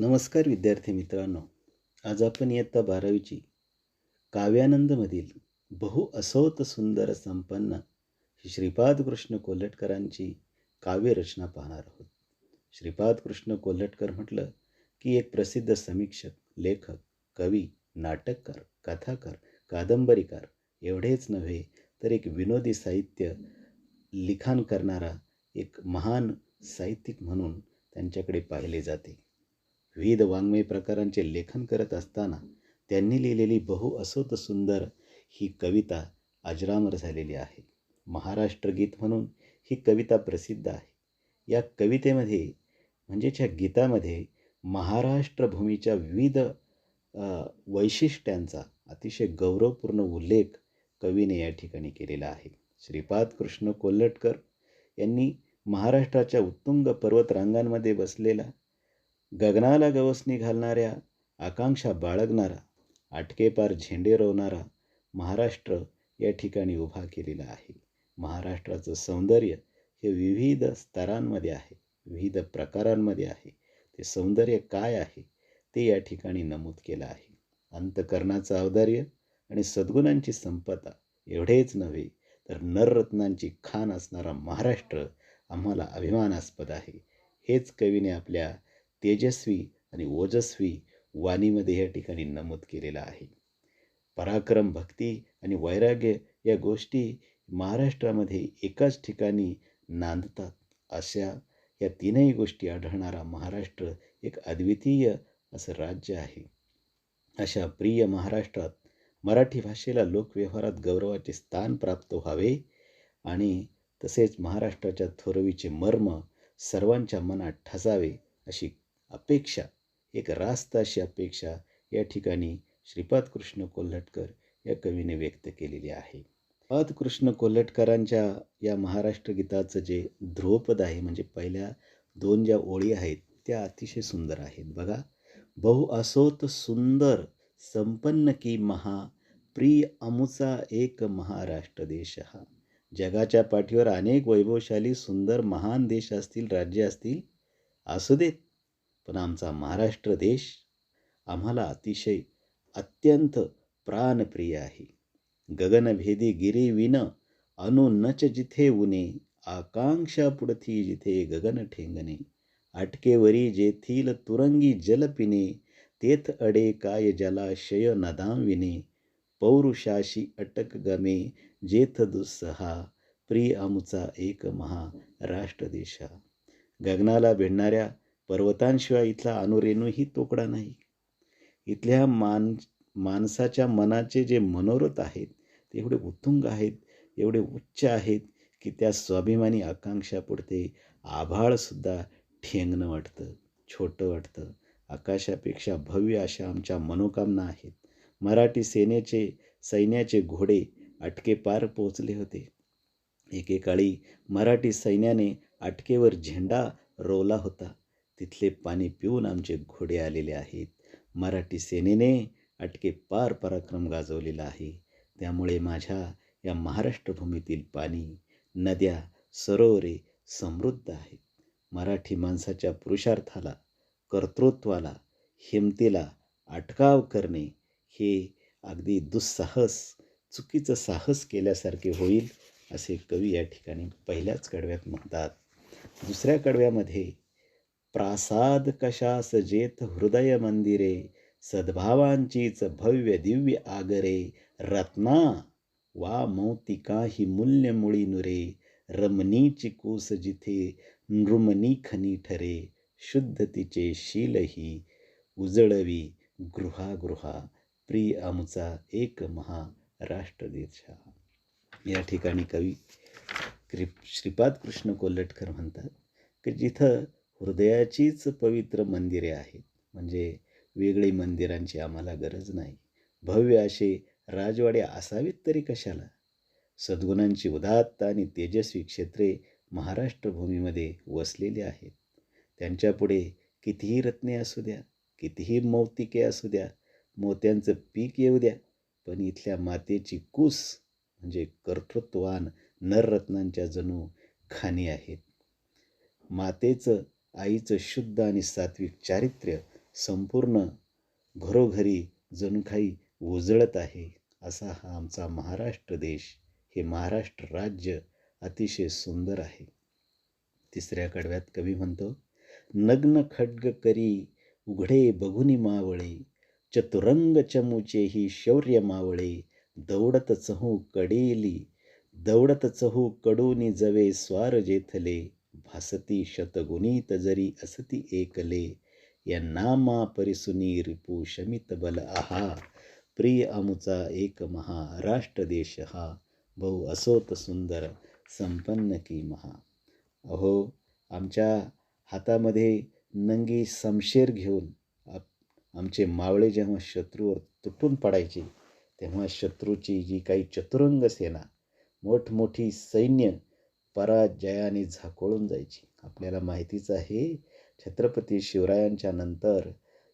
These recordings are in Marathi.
नमस्कार विद्यार्थी मित्रांनो. आज आपण इयत्ता बारावीची काव्यानंदमधील बहु असोत सुंदर संपन्न ही श्रीपाद कृष्ण कोल्हटकरांची काव्यरचना पाहणार आहोत. श्रीपाद कृष्ण कोल्हटकर म्हटलं की एक प्रसिद्ध समीक्षक लेखक कवी नाटककार कथाकार कादंबरीकार एवढेच नव्हे तर एक विनोदी साहित्य लिखाण करणारा एक महान साहित्यिक म्हणून त्यांच्याकडे पाहिले जाते. विविध वाङ्मय प्रकारांचे लेखन करत असताना त्यांनी लिहिलेली बहुअसत सुंदर ही कविता अजरामर झालेली आहे. महाराष्ट्र गीत म्हणून ही कविता प्रसिद्ध आहे. या कवितेमध्ये म्हणजेच ह्या गीतामध्ये महाराष्ट्रभूमीच्या विविध वैशिष्ट्यांचा अतिशय गौरवपूर्ण उल्लेख कवीने या ठिकाणी केलेला आहे. श्रीपाद कृष्ण कोल्हटकर यांनी महाराष्ट्राच्या उत्तुंग पर्वतरांगांमध्ये बसलेला गगनाला गवसणी घालणाऱ्या आकांक्षा बाळगणारा आटकेपार झेंडे रोवणारा महाराष्ट्र या ठिकाणी उभा केलेला आहे. महाराष्ट्राचं सौंदर्य हे विविध स्तरांमध्ये आहे विविध प्रकारांमध्ये आहे. ते सौंदर्य काय आहे ते या ठिकाणी नमूद केलं आहे. अंतकरणाचं औदार्य आणि सद्गुणांची संपदा एवढेच नव्हे तर नररत्नांची खान असणारा महाराष्ट्र आम्हाला अभिमानास्पद आहे. हेच कवीने आपल्या तेजस्वी आणि ओजस्वी वाणीमध्ये या ठिकाणी नमूद केलेलं आहे. पराक्रम भक्ती आणि वैराग्य या गोष्टी महाराष्ट्रामध्ये एकाच ठिकाणी नांदतात. अशा या तीनही गोष्टी आढळणारा महाराष्ट्र एक अद्वितीय असं राज्य आहे. अशा प्रिय महाराष्ट्रात मराठी भाषेला लोकव्यवहारात गौरवाचे स्थान प्राप्त व्हावे आणि तसेच महाराष्ट्राच्या थोरवीचे मर्म सर्वांच्या मनात ठसावे अशी अपेक्षा एक रास्त अशी अपेक्षा या ठिकाणी श्रीपाद कृष्ण कोल्हटकर या कवीने व्यक्त केलेली आहे. पाद कृष्ण कोल्हटकरांच्या या महाराष्ट्र गीताचं जे ध्रुवपद आहे म्हणजे पहिल्या दोन ज्या ओळी आहेत त्या अतिशय सुंदर आहेत. बघा बहु असोत सुंदर संपन्न की महा प्रिय अमुचा एक महाराष्ट्र देश हा जगाच्या पाठीवर अनेक वैभवशाली सुंदर महान देश असतील राज्य असतील असू देत. पण आमचा महाराष्ट्र देश आम्हाला अतिशय अत्यंत प्राणप्रिय आहे. गगनभेदी गिरीविन अनुनच जिथे उने आकांक्षा पुढथी जिथे गगन ठेंगणे अटकेवरी जेथील तुरंगी जल पिणे तेथ अडे काय जलाशय नदांविने पौरुषाशी अटक गमे जेथ दुस्सहा प्रिय आमचा एक महा राष्ट्रदेशा. गगनाला भिडणाऱ्या पर्वतांशिवाय इथला अनुरेणूही तोकडा नाही. इथल्या मान माणसाच्या मनाचे जे मनोरथ आहेत ते एवढे उत्तुंग आहेत एवढे उच्च आहेत की त्या स्वाभिमानी आकांक्षा पुढते आभाळसुद्धा ठेंगणं वाटतं छोटं वाटतं. आकाशापेक्षा भव्य अशा आमच्या मनोकामना आहेत. मराठी सेनेचे सैन्याचे घोडे अटके पार पोचले होते. एकेकाळी मराठी सैन्याने अटकेवर झेंडा रोवला होता. तिथले पाणी पिऊन आमचे घोडे आलेले आहेत. मराठी सेनेने अटके पार पराक्रम गाजवलेला आहे. त्यामुळे माझ्या या महाराष्ट्रभूमीतील पाणी नद्या सरोवरे समृद्ध आहेत. मराठी माणसाच्या पुरुषार्थाला कर्तृत्वाला हिमतीला अटकाव करणे हे अगदी दुस्साहस चुकीचं साहस केल्यासारखे होईल असे कवी या ठिकाणी पहिल्याच कडव्यात म्हणतात. दुसऱ्या कडव्यामध्ये प्रासाद कशास जेथ हृदय मंदिरे सद्भावांचीच भव्य दिव्य आगरे रत्ना वा मौतिकाही मूल्य मुळी नुरे रमणीची कोस जिथे नृमनी खनी ठरे शुद्ध तिचे शीलही उजळवी गृहागृहा प्रिय आमचा एक महा राष्ट्रदेशा या ठिकाणी कवी श्रीपाद कृष्ण कोल्हटकर म्हणतात की जिथं हृदयाचीच पवित्र मंदिरे आहेत. म्हणजे वेगळी मंदिरांची आम्हाला गरज नाही. भव्य असे राजवाडे असावीत तरी कशाला? सद्गुणांची उदात्त आणि तेजस्वी क्षेत्रे महाराष्ट्र भूमीमध्ये वसलेली आहेत. त्यांच्यापुढे कितीही रत्ने असू द्या कितीही मौतिके असू द्या मोत्यांचं पीक येऊ द्या पण इथल्या मातेची कूस म्हणजे कर्तृत्वान नररत्नांच्या जणू खाणी आहेत. मातेचं आईचं शुद्ध आणि सात्विक चारित्र्य संपूर्ण घरोघरी जणू काही उजळत आहे असा हा आमचा महाराष्ट्र देश. हे महाराष्ट्र राज्य अतिशय सुंदर आहे. तिसऱ्या कडव्यात कवी म्हणतो नग्न खड्ग करी उघडे बघुनी मावळे चतुरंग चमूचेही शौर्य मावळे दौडत चहू कडेली दौडत चहू कडूनी जवे स्वार जेथले भासती शतगुणित जरी असती एकले या नामा परिसुनी रिपू शमित बल आहा. प्रिय अमुचा एक महा राष्ट्र देश हा बहु असोत सुंदर संपन्न की महा. अहो आमच्या हातामध्ये नंगी समशेर घेऊन आप आमचे मावळे जेव्हा शत्रूवर तुटून पडायचे तेव्हा शत्रूची जी काही चतुरंग सेना मोठमोठी सैन्य पराजयाने झाकोळून जायची. आपल्याला माहितीच आहे छत्रपती शिवरायांच्या नंतर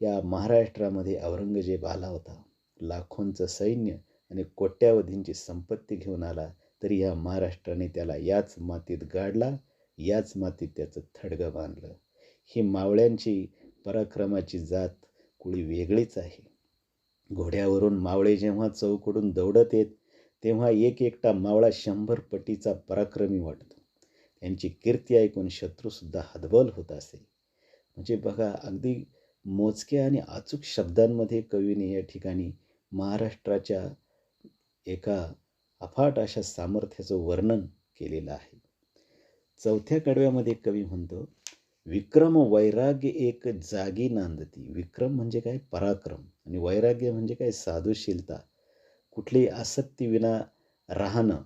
या महाराष्ट्रामध्ये औरंगजेब आला होता. लाखोंचं सैन्य आणि कोट्यावधींची संपत्ती घेऊन आला तरी या महाराष्ट्राने त्याला याच मातीत गाडला याच मातीत त्याचं थडगं बांधलं. ही मावळ्यांची पराक्रमाची जात कुळी वेगळीच आहे. घोड्यावरून मावळे जेव्हा चौकडून दौडत येत तेव्हा एक एकटा मावळा शंभर पटीचा पराक्रमी वाटतो. त्यांची कीर्ती ऐकून शत्रूसुद्धा हतबल होत असे. म्हणजे बघा अगदी मोजक्या आणि अचूक शब्दांमध्ये कवीने या ठिकाणी महाराष्ट्राच्या एका अफाट अशा सामर्थ्याचं वर्णन केलेलं आहे. चौथ्या कडव्यामध्ये कवी म्हणतो विक्रम वैराग्य एक जागी नांदती. विक्रम म्हणजे काय? पराक्रम. आणि वैराग्य म्हणजे काय? साधुशीलता. कुठली आसक्ती विना राहणं.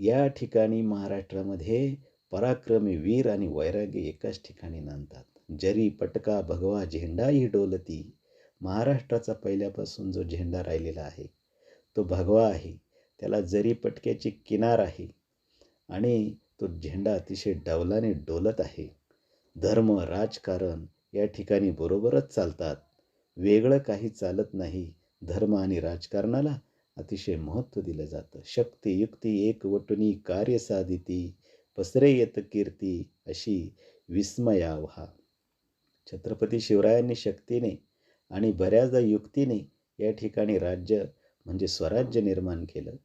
या ठिकाणी महाराष्ट्रामध्ये पराक्रमी वीर आणि वैराग्य एकाच ठिकाणी नांदतात. जरी पटका भगवा झेंडाही डोलती महाराष्ट्राचा पहिल्यापासून जो झेंडा राहिलेला आहे तो भगवा आहे. त्याला जरी पटक्याची किनार आहे आणि तो झेंडा अतिशय डौलाने डोलत आहे. धर्म राजकारण या ठिकाणी बरोबरच चालतात. वेगळं काही चालत नाही. धर्म आणि राजकारणाला अतिशय महत्त्व दिलं जातं. शक्ती युक्ती एकवटुनी कार्य साधिती पसरे येत कीर्ती अशी विस्मयावहा. छत्रपती शिवरायांनी शक्तीने आणि बऱ्याचदा युक्तीने या ठिकाणी राज्य म्हणजे स्वराज्य निर्माण केलं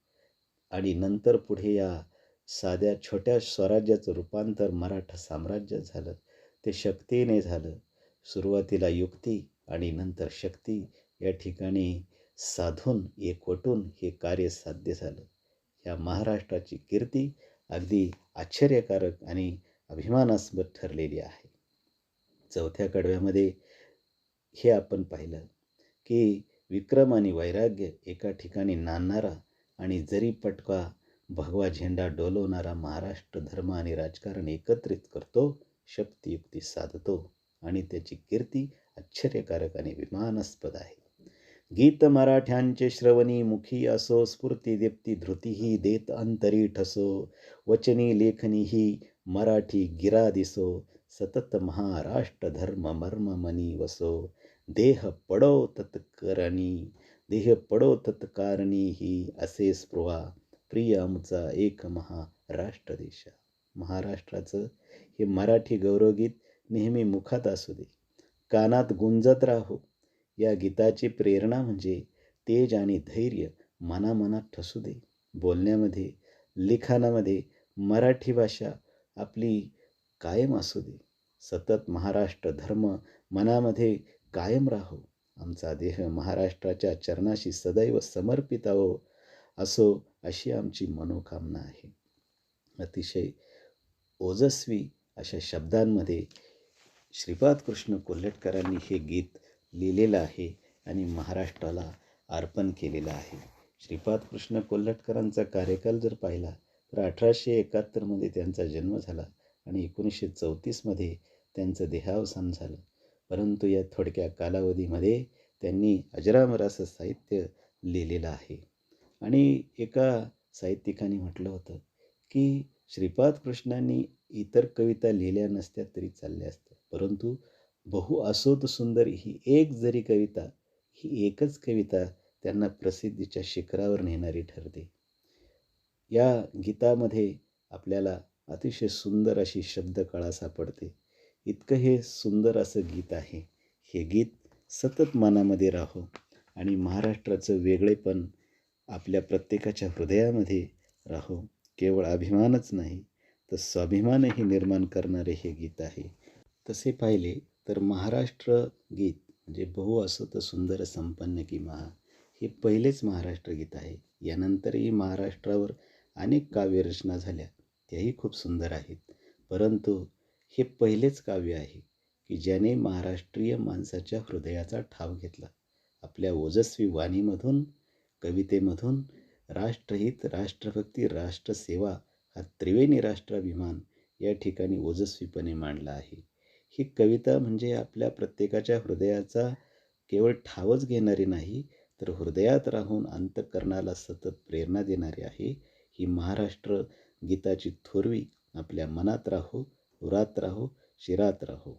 आणि नंतर पुढे या साध्या छोट्या स्वराज्याचं रूपांतर मराठा साम्राज्यात झालं. ते शक्तीने झालं. सुरुवातीला युक्ती आणि नंतर शक्ती या ठिकाणी साधून एकवटून हे कार्य साध्य झालं. या महाराष्ट्राची कीर्ती अगदी आश्चर्यकारक आणि अभिमानास्पद ठरलेली आहे. चौथ्या कडव्यामध्ये हे आपण पाहिलं की विक्रम आणि वैराग्य एका ठिकाणी नांदणारा आणि जरी पटका भगवा झेंडा डोलवणारा महाराष्ट्र धर्म आणि राजकारण एकत्रित करतो शक्तियुक्ती साधतो आणि त्याची कीर्ती आश्चर्यकारक आणि विमानास्पद आहे. गीत मराठ्यांचे श्रवणी मुखी असो स्फूर्ती दीप्ती धृतीही देत अंतरी ठसो वचनी लेखनीही मराठी गिरा दिसो सतत महाराष्ट्र धर्म मर्म मनी वसो देह पडो तत्करणी देह पडो तत्कारणी ही असे स्पृहा प्रिय आमचा एक महाराष्ट्र देश. महाराष्ट्राचं हे मराठी गौरवगीत नेहमी मुखात असू दे कानात गुंजत राहो या गीताची प्रेरणा म्हणजे तेज आणि धैर्य मनामनात ठसू दे. बोलण्यामध्ये लिखाणामध्ये मराठी भाषा आपली कायम असू दे. सतत महाराष्ट्र धर्म मनामध्ये कायम राहो. आमचा देह महाराष्ट्राच्या चरणाशी सदैव समर्पित आहो असो अशी आमची मनोकामना आहे. अतिशय ओजस्वी अशा शब्दांमध्ये श्रीपाद कृष्ण कोल्हटकरांनी हे गीत लिहिलेलं आहे आणि महाराष्ट्राला अर्पण केलेलं आहे. श्रीपाद कृष्ण कोल्हटकरांचा कार्यकाल जर पाहिला तर अठराशे एकाहत्तरमध्ये त्यांचा जन्म झाला आणि एकोणीसशे चौतीसमध्ये त्यांचं देहावसान झालं. परंतु या थोडक्या कालावधीमध्ये त्यांनी अजरामर असं साहित्य लिहिलेलं आहे. आणि एका साहित्यिकाने म्हटलं होतं की श्रीपाद कृष्णांनी इतर कविता लिहिल्या नसत्या तरी चालल्या असत्या. परंतु बहु असोत सुंदर ही एक जरी कविता ही एकच कविता त्यांना प्रसिद्धीच्या शिखरावर नेणारी ठरते. या गीतामध्ये आपल्याला अतिशय सुंदर अशी शब्दकळा सापडते. इतकं हे सुंदर असं गीत आहे. हे गीत सतत मनामध्ये राहो आणि महाराष्ट्राचं वेगळेपण आपल्या प्रत्येकाच्या हृदयामध्ये राहो. केवळ अभिमानच नाही तर स्वाभिमानही निर्माण करणारे हे गीत आहे. तसे पाहिले तर महाराष्ट्र गीत म्हणजे बहु असो तर सुंदर संपन्न की महा हे पहिलेच महाराष्ट्र गीत आहे. यानंतरही महाराष्ट्रावर अनेक काव्यरचना झाल्या. त्याही खूप सुंदर आहेत. परंतु हे पहिलेच काव्य आहे की ज्याने महाराष्ट्रीय माणसाच्या हृदयाचा ठाव घेतला. आपल्या ओजस्वी वाणीमधून कवितेमधून राष्ट्रहित राष्ट्रभक्ती राष्ट्रसेवा हा त्रिवेणी राष्ट्राभिमान या ठिकाणी ओजस्वीपणे मांडला आहे. ही कविता म्हणजे आपल्या प्रत्येकाच्या हृदयाचा केवळ ठावच घेणारी नाही तर हृदयात राहून अंतकरणाला सतत प्रेरणा देणारी आहे. ही महाराष्ट्र गीताची थोरवी आपल्या मनात राहो उरात राहो शिरात राहो.